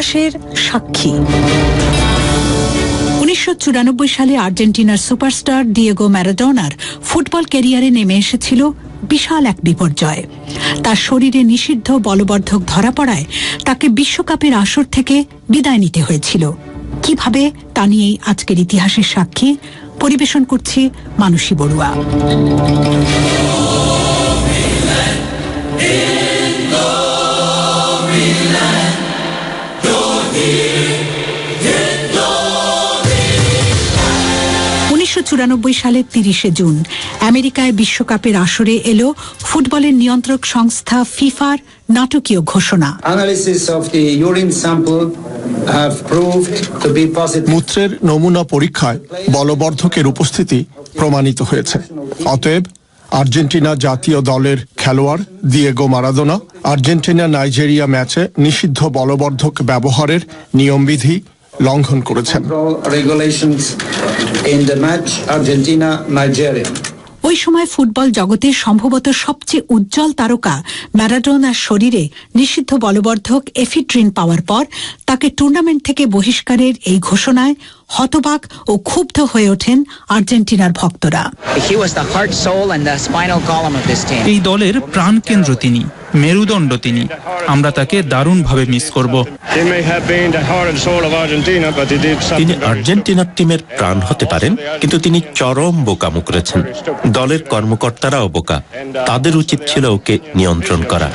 ইতিহাসের সাক্ষী। উনিশশো চুরানব্বই সালে আর্জেন্টিনার সুপারস্টার ডিয়েগো ম্যারাডোনার ফুটবল ক্যারিয়ারে নেমে এসেছিল বিশাল এক বিপর্যয়। তার শরীরে নিষিদ্ধ বলবর্ধক ধরা পড়ায় তাকে বিশ্বকাপের আসর থেকে বিদায় নিতে হয়েছিল। কীভাবে তা নিয়েই আজকের ইতিহাসের সাক্ষী? পরিবেশন করছি মানসী বড়ুয়া। উনিশশো সালের তিরিশে জুন। আমেরিকায় বিশ্বকাপের আসরে এলো ফুটবলের নিয়ন্ত্রক সংস্থা ফিফার নাটকীয় ঘোষণা. মূত্রের নমুনা পরীক্ষায় বলবর্ধকের উপস্থিতি প্রমাণিত হয়েছে। অতএব আর্জেন্টিনা জাতীয় দলের খেলোয়াড় দিয়েগো মারাদোনা আর্জেন্টিনা নাইজেরিয়া ম্যাচে নিষিদ্ধ বলবর্ধক ব্যবহারের নিয়মবিধি লঙ্ঘন করেছেন. ওই সময় ফুটবল জগতের সম্ভবত সবচেয়ে উজ্জ্বল তারকা ম্যারাডোনার শরীরে নিষিদ্ধ বলবর্ধক এফিড্রিন পাওয়ার পর তাকে টুর্নামেন্ট থেকে বহিষ্কারের এই ঘোষণায় হতবাক ও ক্ষুব্ধ হয়ে ওঠেন আর্জেন্টিনার ভক্তরা. এই দলের প্রাণকেন্দ্র তিনি মেরুদণ্ড তিনি। আমরা তাকে দারুণভাবে মিস করব। তিনি আর্জেন্টিনার টিমের প্রাণ হতে পারেন কিন্তু তিনি চরম বোকামো করেছেন দলের কর্মকর্তারাও বোকা। তাদের উচিত ছিল ওকে নিয়ন্ত্রণ করা.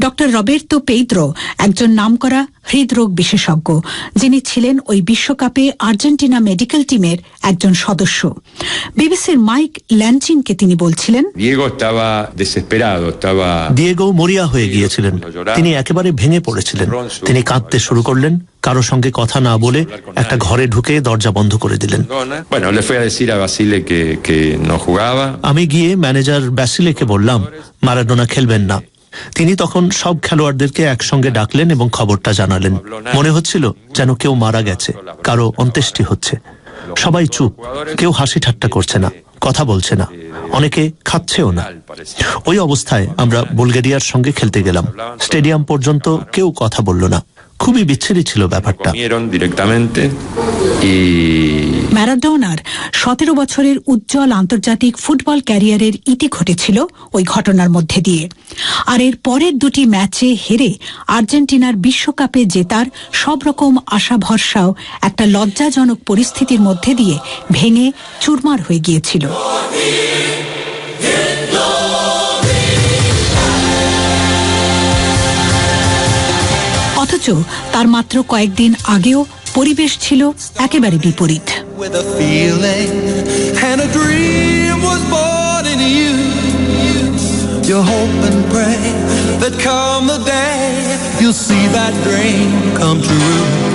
ডক্টর রবের্তো পেইদ্রো একজন নামকরা হৃদরোগ বিশেষজ্ঞ যিনি ছিলেন ওই বিশ্বকাপে আর্জেন্টিনা মেডিকেল টিমের একজন সদস্য। বিবিসির মাইক ল্যানচিনকে তিনি বলছিলেন Diego estaba desesperado, estaba Diego মরিয়া হয়ে গিয়েছিলেন। তিনি একেবারে ভেঙে পড়েছিলেন। তিনি কাঁদতে শুরু করলেন কারও সঙ্গে কথা না বলে একটা ঘরে ঢুকে দরজা বন্ধ করে দিলেন। Bueno, le fue a decir a Basile que, que no jugaba. আমি গিয়ে ম্যানেজার ব্যাসিলেকে বললাম মারাডোনা খেলবেন না। তিনি তখন সব খেলোয়াড়দেরকে একসঙ্গে ডাকলেন এবং খবরটা জানালেন। মনে হচ্ছিল যেন কেউ মারা গেছে, কারও অন্ত্যেষ্টি হচ্ছে। সবাই চুপ, কেউ হাসি ঠাট্টা করছে না, কথা বলছে না, অনেকে খাচ্ছেও না। ওই অবস্থায় আমরা বুলগেরিয়ার সঙ্গে খেলতে গেলাম। স্টেডিয়াম পর্যন্ত কেউ কথা বলল না। খুবই বিচ্ছিরি ছিল ব্যাপারটা। ম্যারাডোনার সতেরো বছরের উজ্জ্বল আন্তর্জাতিক ফুটবল ক্যারিয়ারের ইতি ঘটেছিল ওই ঘটনার মধ্যে দিয়ে। আর এর পরের দুটি ম্যাচে হেরে আর্জেন্টিনার বিশ্বকাপে জেতার সব রকম আশা ভরসাও একটা লজ্জাজনক পরিস্থিতির মধ্যে দিয়ে ভেঙে চুরমার হয়ে গিয়েছিল। অথচ তার মাত্র কয়েকদিন আগেও পরিবেশ ছিল একেবারে বিপরীত. You hope and pray that come the day you'll see that dream come true.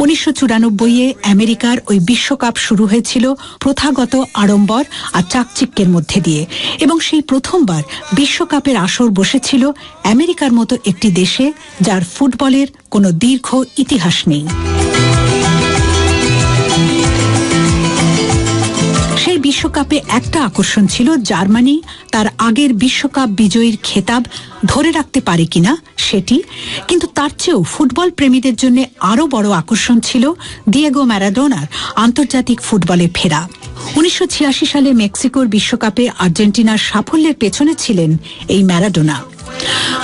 উনিশশো চুরানব্বইয়ে আমেরিকার ওই বিশ্বকাপ শুরু হয়েছিল প্রথাগত আড়ম্বর আর চাকচিক্যের মধ্যে দিয়ে। এবং সেই প্রথমবার বিশ্বকাপের আসর বসেছিল আমেরিকার মতো একটি দেশে যার ফুটবলের কোনো দীর্ঘ ইতিহাস নেই। বিশ্বকাপে একটা আকর্ষণ ছিল জার্মানি, তার আগের বিশ্বকাপ বিজয়ীর খেতাব ধরে রাখতে পারে কিনা সেটি, কিন্তু তার চেয়েও ফুটবল প্রেমীদের জন্য আরও বড় আকর্ষণ ছিল দিয়েগো ম্যারাডোনার আন্তর্জাতিক ফুটবলে ফেরা। উনিশশো ছিয়াশি সালে মেক্সিকোর বিশ্বকাপে আর্জেন্টিনার সাফল্যের পেছনে ছিলেন এই ম্যারাডোনা।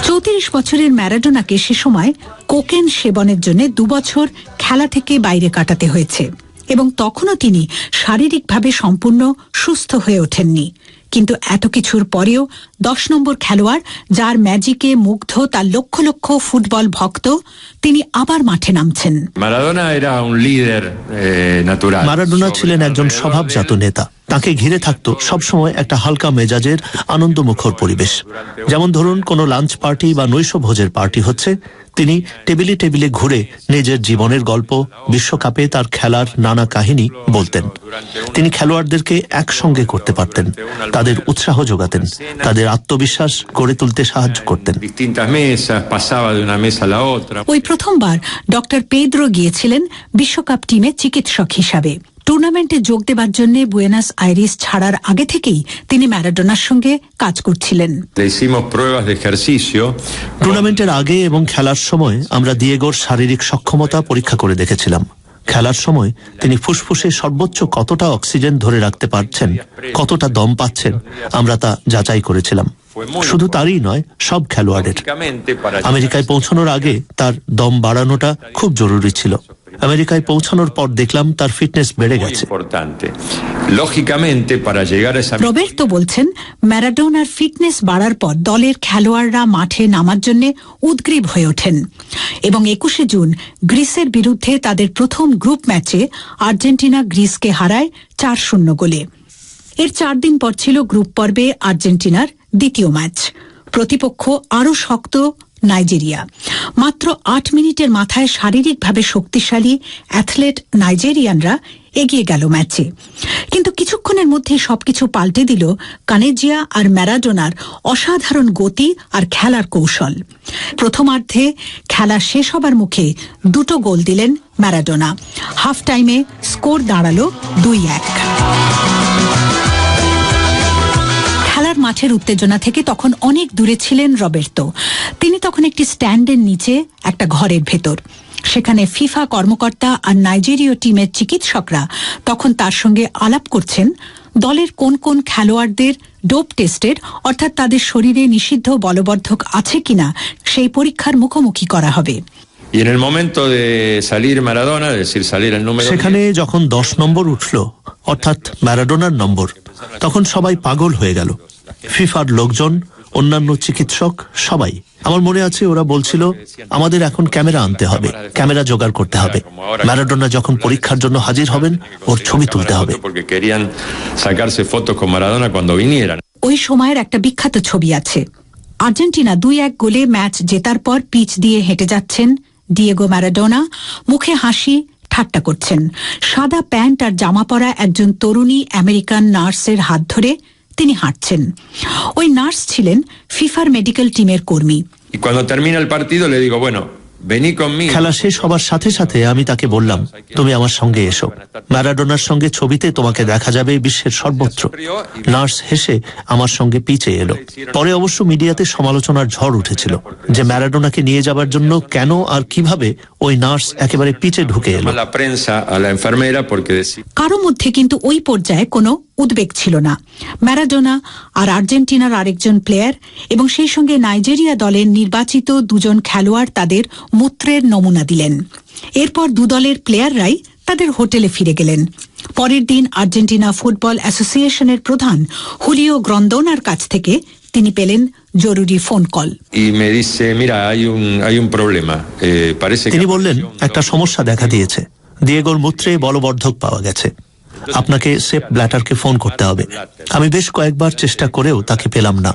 চৌত্রিশ বছরের ম্যারাডোনাকে সে সময় কোকেন সেবনের জন্য দুবছর খেলা থেকে বাইরে কাটাতে হয়েছে। এবং তখনও তিনি শারীরিকভাবে সম্পূর্ণ সুস্থ হয়ে ওঠেননি। কিন্তু এত কিছুর পরেও দশ নম্বর খেলোয়াড় যার ম্যাজিকে মুগ্ধ তার লক্ষ লক্ষ ফুটবল ভক্ত তিনি আবার মাঠে নামছেন। Líder eh. মারাডোনা ছিলেন একজন স্বভাবজাত নেতা। তাকে ঘিরে থাকতো সবসময় একটা হালকা মেজাজের আনন্দমুখর পরিবেশ। যেমন ধরুন কোনো লাঞ্চ পার্টি বা নৈশভোজের পার্টি হচ্ছে তিনি টেবিলে টেবিলে ঘুরে নিজের জীবনের গল্প বিশ্বকাপে তার খেলার নানা কাহিনী বলতেন। তিনি খেলোয়াড়দেরকে একসঙ্গে করতে পারতেন তাদের উৎসাহ যোগাতেন তাদের আত্মবিশ্বাস গড়ে তুলতে সাহায্য করতেন. ওই প্রথমবার ডক্টর পেদ্রো গিয়েছিলেন বিশ্বকাপ টিমে চিকিৎসক হিসাবে। টুর্নামেন্টে যোগ দেবার জন্য বুয়েনাস আইরিস ছাড়ার আগে থেকেই তিনি ম্যারাডোনার সঙ্গে কাজ করছিলেন. টুর্নামেন্টের আগে এবং খেলার সময় আমরা দিয়েগোর শারীরিক সক্ষমতা পরীক্ষা করে দেখেছিলাম। খেলার সময় তিনি ফুসফুসে সর্বোচ্চ কতটা অক্সিজেন ধরে রাখতে পারছেন কতটা দম পাচ্ছেন আমরা তা যাচাই করেছিলাম। শুধু তারই নয় সব খেলোয়াড়ের। আমেরিকায় পৌঁছানোর আগে তার দম বাড়ানোটা খুব জরুরি ছিল। আমেরিকায় পৌঁছানোর পর দেখলাম তার ফিটনেস বেড়ে গেছে। রবের্তো বলছেন ম্যারাডোনার ফিটনেস বাড়ার পর দলের খেলোয়াড়রা মাঠে নামার জন্য উদ্গ্রীব হয়ে ওঠেন। এবং একুশে জুন গ্রিসের বিরুদ্ধে তাদের প্রথম গ্রুপ ম্যাচে আর্জেন্টিনা গ্রিসকে হারায় চার শূন্য গোলে। এর চার দিন পর ছিল গ্রুপ পর্বে আর্জেন্টিনার দ্বিতীয় ম্যাচ। প্রতিপক্ষ আরও শক্ত নাইজেরিয়া। মাত্র আট মিনিটের মাথায় শারীরিকভাবে শক্তিশালী অ্যাথলেট নাইজেরিয়ানরা এগিয়ে গেল ম্যাচে। কিন্তু কিছুক্ষণের মধ্যেই সবকিছু পাল্টে দিল কানেজিয়া আর ম্যারাডোনার অসাধারণ গতি আর খেলার কৌশল। প্রথমার্ধে খেলা শেষ হবার মুখে দুটো গোল দিলেন ম্যারাডোনা। হাফ টাইমে স্কোর দাঁড়াল দুই এক। খেলার মাঠের উত্তেজনা থেকে তখন অনেক দূরে ছিলেন রবের্তো। তিনি তখন একটি স্ট্যান্ডের নিচে একটা ঘরের ভেতর। সেখানে ফিফা কর্মকর্তা আর নাইজেরীয় টিমের চিকিৎসকরা তখন তার সঙ্গে আলাপ করছেন। দলের কোন কোন খেলোয়াড়দের ডোপ টেস্টের অর্থাৎ তাদের শরীরে নিষিদ্ধ বলবর্ধক আছে কিনা সেই পরীক্ষার মুখোমুখি করা হবে। সেখানে যখন দশ নম্বর উঠল অর্থাৎ ম্যারাডোনার নম্বর তখন সবাই পাগল হয়ে গেল। ফিফার লোকজন, অন্যান্য চিকিৎসক, সবাই। আমার মনে আছে, ওরা বলছিল, আমাদের এখন ক্যামেরা আনতে হবে, ক্যামেরা জোগাড় করতে হবে। ম্যারাডোনা যখন পরীক্ষার জন্য হাজির হবেন, ওর ছবি তুলতে হবে. ওই সময়ের একটা বিখ্যাত ছবি আছে। আর্জেন্টিনা দুই এক গোলে ম্যাচ জেতার পর পিচ দিয়ে হেঁটে যাচ্ছেন ডিয়েগো ম্যারাডোনা। মুখে হাসি, ঠাট্টা করছেন। সাদা প্যান্ট আর জামা পরা একজন তরুণী আমেরিকান নার্সের হাত ধরে তিনি হাঁটছেন। ওই নার্স ছিলেন ফিফার মেডিকেল টিমের কর্মী। Cuando termina el partido le digo, bueno, vení conmigo. খেলা শেষ হবার সাথে সাথে আমি তাকে বললাম তুমি আমার সঙ্গে এসো। ম্যারাডোনার সঙ্গে ছবিতে তোমাকে দেখা যাবে বিশ্বের সর্বত্র। নার্স হেসে আমার সঙ্গে পিছে এলো। পরে অবশ্য মিডিয়াতে সমালোচনার ঝড় উঠেছিল যে ম্যারাডোনাকে নিয়ে যাবার জন্য কেন আর কীভাবে ওই নার্স একেবারে পিছে ঢুকে এলো। A la prensa, a la enfermera, porque decía, কারও মধ্যে কিন্তু ওই পর্যায়ে কোনো উদ্বেগ ছিল না। ম্যারাডোনা আর আর্জেন্টিনার আরেকজন প্লেয়ার এবং সেই সঙ্গে নাইজেরিয়া দলের নির্বাচিত দুজন খেলোয়াড় তাদের মূত্রের নমুনা দিলেন। এরপর দু দলের প্লেয়াররাই তাদের হোটেলে ফিরে গেলেন। পরের দিন আর্জেন্টিনা ফুটবল অ্যাসোসিয়েশনের প্রধান হুলিও গ্রন্দোনার কাছ থেকে তিনি পেলেন জরুরি phone call. Eh, parece que... তিনি বললেন একটা সমস্যা দেখা দিয়েছে। দিয়েগোর মূত্রে বলবর্ধক পাওয়া গেছে। আপনাকে সেপ ব্ল্যাটারকে ফোন করতে হবে। আমি বেশ কয়েকবার চেষ্টা করেও তাকে পেলাম না।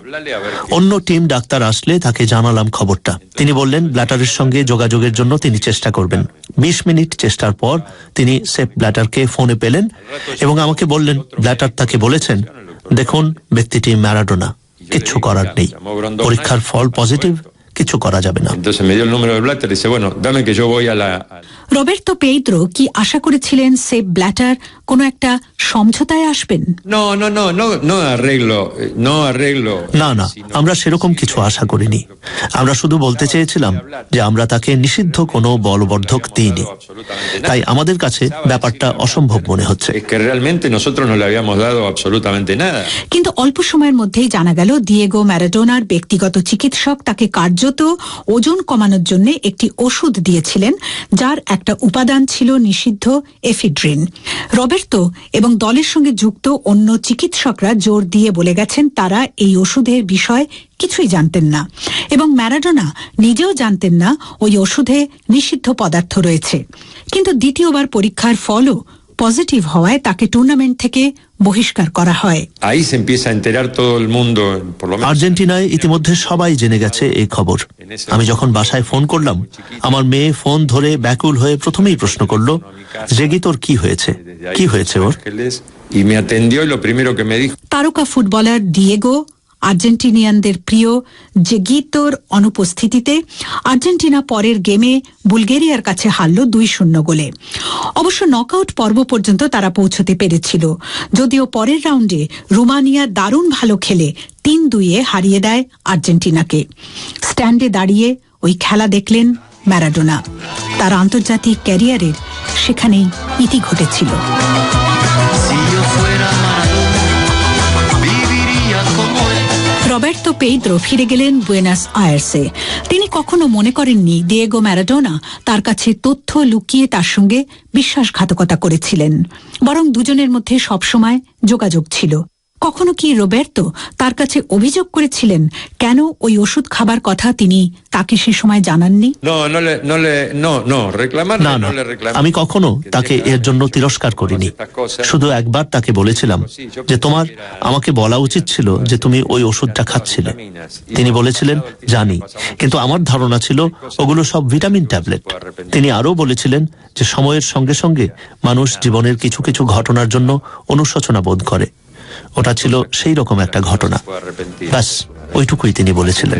অন্য টিম ডাক্তার আসলে তাকে জানালাম খবরটা। তিনি বললেন, ব্ল্যাটারের সঙ্গে যোগাযোগের জন্য তিনি চেষ্টা করবেন। বিশ মিনিট চেষ্টার পর তিনি সেপ ব্ল্যাটারকে ফোনে পেলেন এবং আমাকে বললেন, ব্ল্যাটার তাকে বলেছেন, দেখুন, ব্যক্তিটি ম্যারাডোনা। কিচ্ছু করার নেই। পরীক্ষার ফল পজিটিভ কিছু করা যাবে না। রবের্তো পেইদ্রো কি আশা করেছিলেন সেপ ব্ল্যাটার কোনো একটা সমঝোতায় আসবেন. না না আমরা সেরকম কিছু আশা করিনি। আমরা শুধু বলতে চেয়েছিলাম যে আমরা তাকে নিষিদ্ধ কোনো বলবর্ধক দিইনি। তাই আমাদের কাছে ব্যাপারটা অসম্ভব মনে হচ্ছে. কিন্তু অল্প সময়ের মধ্যেই জানা গেল দিয়েগো ম্যারাডোনার ব্যক্তিগত চিকিৎসক তাকে কার্যত ওজন কমানোর জন্য একটি ওষুধ দিয়েছিলেন, যার একটা উপাদান ছিল নিষিদ্ধ এফিড্রিন। রবের্তো এবং দলের সঙ্গে যুক্ত অন্য চিকিৎসকরা জোর দিয়ে বলে গেছেন, তারা এই ওষুধের বিষয় কিছুই জানতেন না এবং ম্যারাডোনা নিজেও জানতেন না ওই ওষুধে নিষিদ্ধ পদার্থ রয়েছে। কিন্তু দ্বিতীয়বার পরীক্ষার ফলও পজিটিভ হওয়ায় তাকে টুর্নামেন্ট থেকে বহিষ্কার করা হয়. আর্জেন্টিনায় ইতিমধ্যে সবাই জেনে গেছে এই খবর। আমি যখন বাসায় ফোন করলাম আমার মেয়ে ফোন ধরে ব্যাকুল হয়ে প্রথমেই প্রশ্ন করল জেগি তোর কি হয়েছে? কি হয়েছে ওর? তারকা ফুটবলার ডিয়েগো আর্জেন্টিনিয়ানদের প্রিয় যে গীতর অনুপস্থিতিতে আর্জেন্টিনা পরের গেমে বুলগেরিয়ার কাছে হারল দুই শূন্য গোলে। অবশ্য নকআউট পর্ব পর্যন্ত তারা পৌঁছতে পেরেছিল। যদিও পরের রাউন্ডে রোমানিয়া দারুণ ভালো খেলে তিন দুইয়ে হারিয়ে দেয় আর্জেন্টিনাকে। স্ট্যান্ডে দাঁড়িয়ে ওই খেলা দেখলেন ম্যারাডোনা। তার আন্তর্জাতিক ক্যারিয়ারের সেখানেই ইতি ঘটেছিল। পেইদ্রো ফিরে গেলেন বুয়েনাস আয়ার্সে। তিনি কখনো মনে করেননি দিয়েগো ম্যারাডোনা তার কাছে তথ্য লুকিয়ে তার সঙ্গে বিশ্বাসঘাতকতা করেছিলেন। বরং দুজনের মধ্যে সবসময় যোগাযোগ ছিল। কখনো কি রোবের্তো তার কাছে অভিযোগ করেছিলেন কেন ওই ওষুধ খাবার কথা তিনি তাকে সে সময় জানাননি? না না. আমি কখনো তাকে এর জন্য তিরস্কার করিনি। শুধু একবার তাকে বলেছিলাম যে তোমার আমাকে বলা উচিত ছিল যে তুমি ওই ওষুধটা খাচ্ছিলে। তিনি বলেছিলেন জানি। কিন্তু আমার ধারণা ছিল ওগুলো সব ভিটামিন ট্যাবলেট তিনি আরও বলেছিলেন যে সময়ের সঙ্গে সঙ্গে মানুষ জীবনের কিছু কিছু ঘটনার জন্য অনুশোচনা বোধ করে। ওটা ছিল সেই রকম একটা ঘটনা। ব্যাস ওইটুকুই তিনি বলেছিলেন।